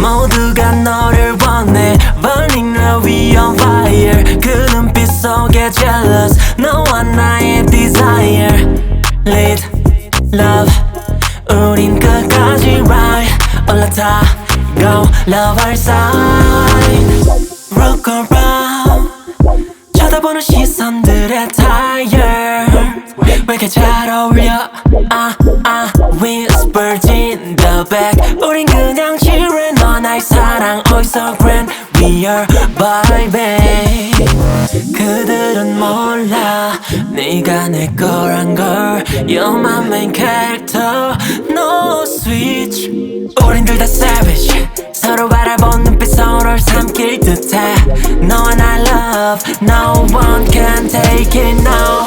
모두가 너를 원해 Burning love we on fire 그 눈빛 속에 jealous 너와 나의 desire Lead love 우린 끝까지 ride 올라타 go love our side Rock around 쳐다보는 시선들의 tire 왜 이렇게 잘 어울려 아, 아, whispers in the back 우린 그냥 chill 너 나의 사랑 Oh so grand We are vibing 그들은 몰라 네가 내 거란 걸 You're my main character No switch 우린 둘 다 savage 서로 바라본 눈빛 서로를 삼킬 듯해 너와 나 love No one can take it now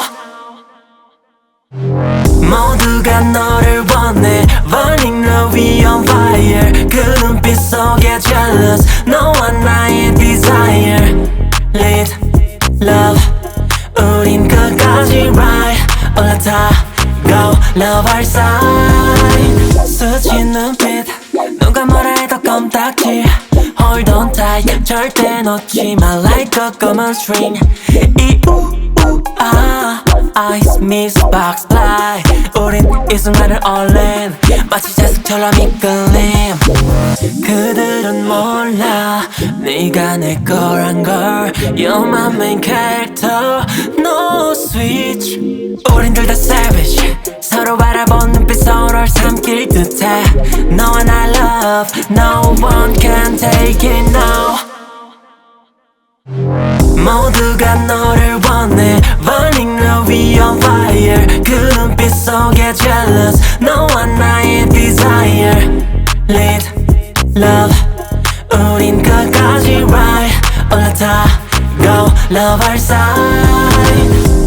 모두가 너를 원해 Burning love we on fire go love our side 스친 눈빛 누가 뭐라 해도 껌딱지 Hold on tight 절대 놓지 마 like a 검은 string 이우우아 Ice miss box fly 우린 이 순간을 all-in 마치 자석처럼 이끌림 그들은 몰라 네가 내 거란 걸 You're my main character 둘 다 savage 서로 바라본 눈빛 서로를 삼킬 듯해 너와 나 love No one can take it now 모두가 너를 원해 Burning love we on fire 그 눈빛 속에 jealous 너와 나의 desire Lead love 우린 끝까지 ride 올라타 go love our side